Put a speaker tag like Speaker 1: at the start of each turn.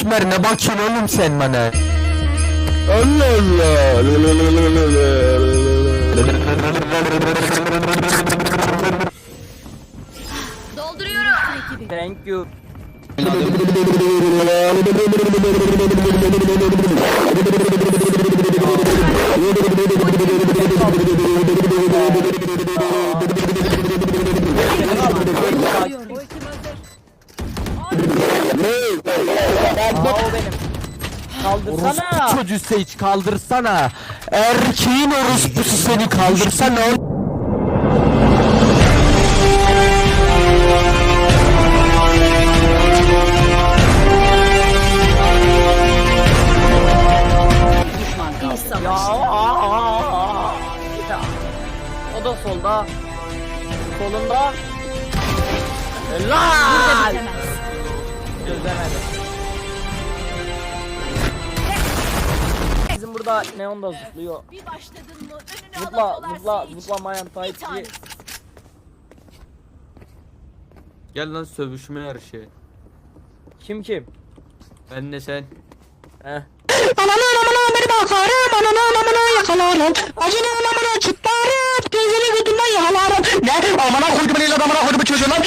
Speaker 1: Kemer ne bakıyorsun oğlum sen bana? Allah Allah.
Speaker 2: Dolduruyorum.
Speaker 3: Thank you. Aa, o benim. Kaldırsana.
Speaker 1: Orospu çocuğu hiç kaldırsana. Erkeğin orospusu seni kaldırsana.
Speaker 3: Ya aa, aa, aa. Ya. O da solda. Solunda. Helal. Zıpla neon da zıplıyor.
Speaker 2: Bir başladın mı önünü
Speaker 3: Zıpla zıpla
Speaker 2: hiç.
Speaker 3: zıplamayan Tayyipçi.
Speaker 4: Gel lan sövüşme yarışı.
Speaker 3: Kim kim?
Speaker 4: Ben de sen.
Speaker 3: Heh.
Speaker 5: Ananı anamına beni bakarım, ananı anamına yakalarım. Acını anamına çıtlarım, teyzeni kutundan yakalarım. Ne? Amana kurdu beni adamına kurdu çocuğum lan. E,